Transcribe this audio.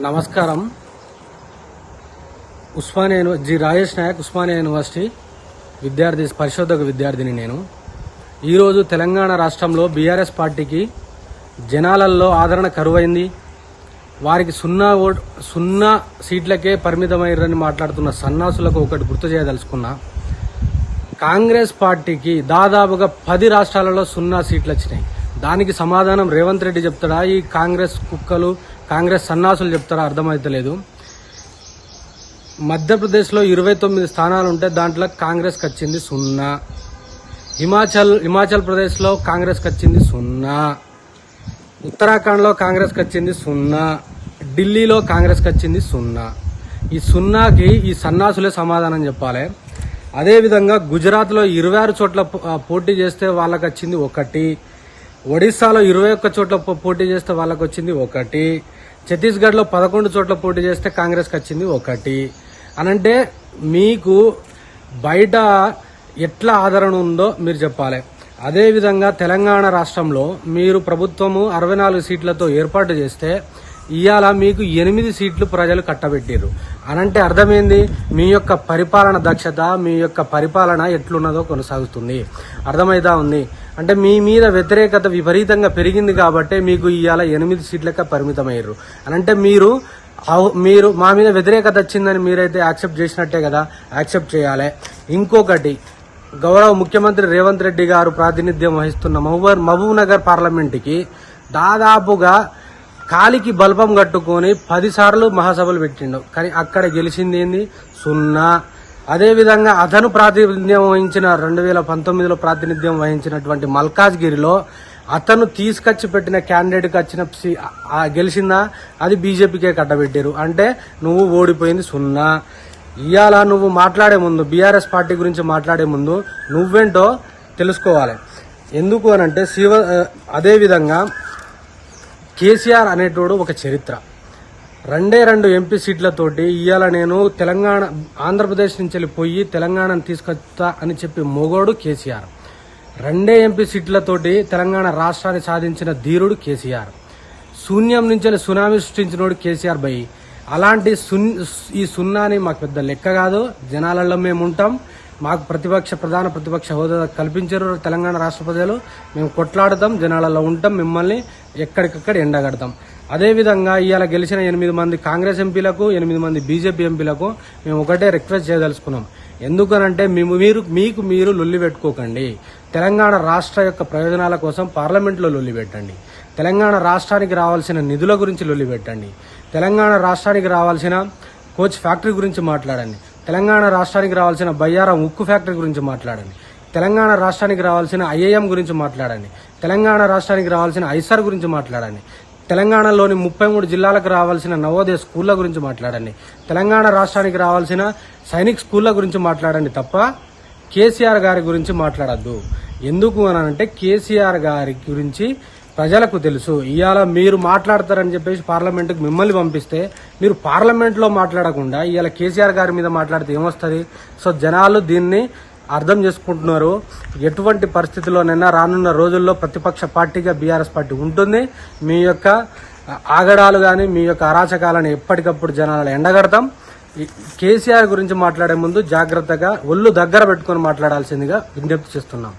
నమస్కారం. Osmania uni- G Rajesh Nayak Osmania university విద్యార్థి పరిశోధక విద్యార్థిని నేను. ఈరోజు తెలంగాణ రాష్ట్రంలో బీఆర్ఎస్ పార్టీకి జనాలల్లో ఆదరణ కరువైంది. వారికి సున్నా ఓట్ సున్నా సీట్లకే పరిమితమయ్యారని మాట్లాడుతున్న సన్నాసులకు ఒకటి గుర్తు చేయదలుచుకున్నా. కాంగ్రెస్ పార్టీకి దాదాపుగా పది రాష్ట్రాలలో సున్నా సీట్లు వచ్చినాయి దానికి సమాధానం రేవంత్ రెడ్డి చెప్తాడా? ఈ కాంగ్రెస్ కుక్కలు కాంగ్రెస్ సన్నాసులు చెప్తారా? అర్థమైతలేదు. మధ్యప్రదేశ్లో ఇరవై తొమ్మిది స్థానాలు ఉంటే దాంట్లో కాంగ్రెస్కి వచ్చింది సున్నా. హిమాచల్ హిమాచల్ ప్రదేశ్లో కాంగ్రెస్కి వచ్చింది సున్నా. ఉత్తరాఖండ్లో కాంగ్రెస్కి వచ్చింది సున్నా. ఢిల్లీలో కాంగ్రెస్కి వచ్చింది సున్నా. ఈ సున్నాకి ఈ సన్నాసులే సమాధానం చెప్పాలి. అదేవిధంగా గుజరాత్లో ఇరవై ఆరు చోట్ల పోటీ చేస్తే వాళ్ళకి వచ్చింది ఒకటి. ఒడిశాలో ఇరవై ఒక్క చోట్ల పోటీ చేస్తే వాళ్ళకు వచ్చింది ఒకటి. ఛత్తీస్గఢ్లో పదకొండు చోట్ల పోటీ చేస్తే కాంగ్రెస్కి వచ్చింది ఒకటి. అనంటే మీకు బయట ఎట్లా ఆదరణ ఉందో మీరు చెప్పాలి. అదేవిధంగా తెలంగాణ రాష్ట్రంలో మీరు ప్రభుత్వము అరవై నాలుగు సీట్లతో ఏర్పాటు చేస్తే ఇవాళ మీకు ఎనిమిది సీట్లు ప్రజలు కట్టబెట్టారు అనంటే అర్థమైంది? మీ యొక్క పరిపాలన దక్షత మీ యొక్క పరిపాలన ఎట్లున్నదో కొనసాగుతుంది. అర్థమైతా ఉంది? అంటే మీ మీద వ్యతిరేకత విపరీతంగా పెరిగింది కాబట్టి మీకు ఇవాళ ఎనిమిది సీట్లక పరిమితమయ్యారు. అంటే మీరు అవు- మీరు మా మీద వ్యతిరేకత వచ్చిందని మీరైతే యాక్సెప్ట్ చేసినట్టే కదా యాక్సెప్ట్ చేయాలి. ఇంకొకటి గౌరవ ముఖ్యమంత్రి రేవంత్ రెడ్డి గారు ప్రాతినిధ్యం వహిస్తున్న మహబూబ్ మహబూబ్ నగర్ పార్లమెంటుకి దాదాపుగా కాలికి బల్బం కట్టుకొని పదిసార్లు మహాసభలు పెట్టిండు. కానీ అక్కడ గెలిచింది ఏంది? సున్నా. అదేవిధంగా అతను ప్రాతినిధ్యం వహించిన రెండు వేల పంతొమ్మిదిలో ప్రాతినిధ్యం వహించినటువంటి మల్కాజ్గిరిలో అతను తీసుకొచ్చి పెట్టిన క్యాండిడేట్కి వచ్చిన గెలిచిందా? అది బీజేపీకే కట్టబెట్టారు. అంటే నువ్వు ఓడిపోయింది సున్నా. ఇవాళ నువ్వు మాట్లాడే ముందు బీఆర్ఎస్ పార్టీ గురించి మాట్లాడే ముందు నువ్వేంటో తెలుసుకోవాలి. ఎందుకు అనంటే శివ అదేవిధంగా కేసీఆర్ అనేటోడు ఒక చరిత్ర. రెండే రెండు ఎంపీ సీట్లతోటి ఇవాళ నేను తెలంగాణ ఆంధ్రప్రదేశ్ నుంచి వెళ్ళి పోయి తెలంగాణను తీసుకొస్తా అని చెప్పి మొగోడు కేసీఆర్. రెండే ఎంపీ సీట్లతోటి తెలంగాణ రాష్ట్రాన్ని సాధించిన ధీరుడు కేసీఆర్. శూన్యం నుంచి సునామీ సృష్టించినోడు కేసీఆర్ బై. అలాంటి సున్ ఈ సున్నాని మాకు పెద్ద లెక్క కాదు. జనాలలో మేము ఉంటాం. మాకు ప్రతిపక్ష ప్రధాన ప్రతిపక్ష హోదా కల్పించారు తెలంగాణ రాష్ట్ర ప్రజలు. మేము కొట్లాడతాం జనాలలో ఉంటాం మిమ్మల్ని. ఎక్కడికక్కడ ఎండగడతాం. అదేవిధంగా ఇవాళ గెలిచిన ఎనిమిది మంది కాంగ్రెస్ ఎంపీలకు ఎనిమిది మంది బీజేపీ ఎంపీలకు మేము ఒకటే రిక్వెస్ట్ చేయదలుచుకున్నాం. ఎందుకనంటే మేము మీరు మీకు మీరు లొల్లి పెట్టుకోకండి. తెలంగాణ రాష్ట్ర యొక్క ప్రయోజనాల కోసం పార్లమెంట్లో లొల్లి పెట్టండి. తెలంగాణ రాష్ట్రానికి రావాల్సిన నిధుల గురించి లొల్లి పెట్టండి. తెలంగాణ రాష్ట్రానికి రావాల్సిన కోచ్ ఫ్యాక్టరీ గురించి మాట్లాడండి. తెలంగాణ రాష్ట్రానికి రావాల్సిన బయ్యారం ఉక్కు ఫ్యాక్టరీ గురించి మాట్లాడండి. తెలంగాణ రాష్ట్రానికి రావాల్సిన ఐఏఎం గురించి మాట్లాడండి. తెలంగాణ రాష్ట్రానికి రావాల్సిన ఐసర్ గురించి మాట్లాడండి. తెలంగాణలోని ముప్పై మూడు జిల్లాలకు రావాల్సిన నవోదయ స్కూళ్ళ గురించి మాట్లాడండి. తెలంగాణ రాష్ట్రానికి రావాల్సిన సైనిక్ స్కూళ్ళ గురించి మాట్లాడండి తప్ప కేసీఆర్ గారి గురించి మాట్లాడద్దు. ఎందుకు అని అంటే కేసీఆర్ గారి గురించి ప్రజలకు తెలుసు. ఇవాళ మీరు మాట్లాడతారని చెప్పేసి పార్లమెంటుకు మిమ్మల్ని పంపిస్తే మీరు పార్లమెంట్లో మాట్లాడకుండా ఇవాళ కేసీఆర్ గారి మీద మాట్లాడితే ఏమొస్తుంది? సో జనాలు దీన్ని అర్థం చేసుకుంటున్నారు. ఎటువంటి పరిస్థితుల్లోనైనా రానున్న రోజుల్లో ప్రతిపక్ష పార్టీగా బీఆర్ఎస్ పార్టీ ఉంటుంది. మీ యొక్క ఆగడాలు కానీ మీ యొక్క అరాచకాలను ఎప్పటికప్పుడు జనాలను ఎండగడతాం. కేసీఆర్ గురించి మాట్లాడే ముందు జాగ్రత్తగా ఒళ్ళు దగ్గర పెట్టుకొని మాట్లాడాల్సిందిగా విజ్ఞప్తి చేస్తున్నాం.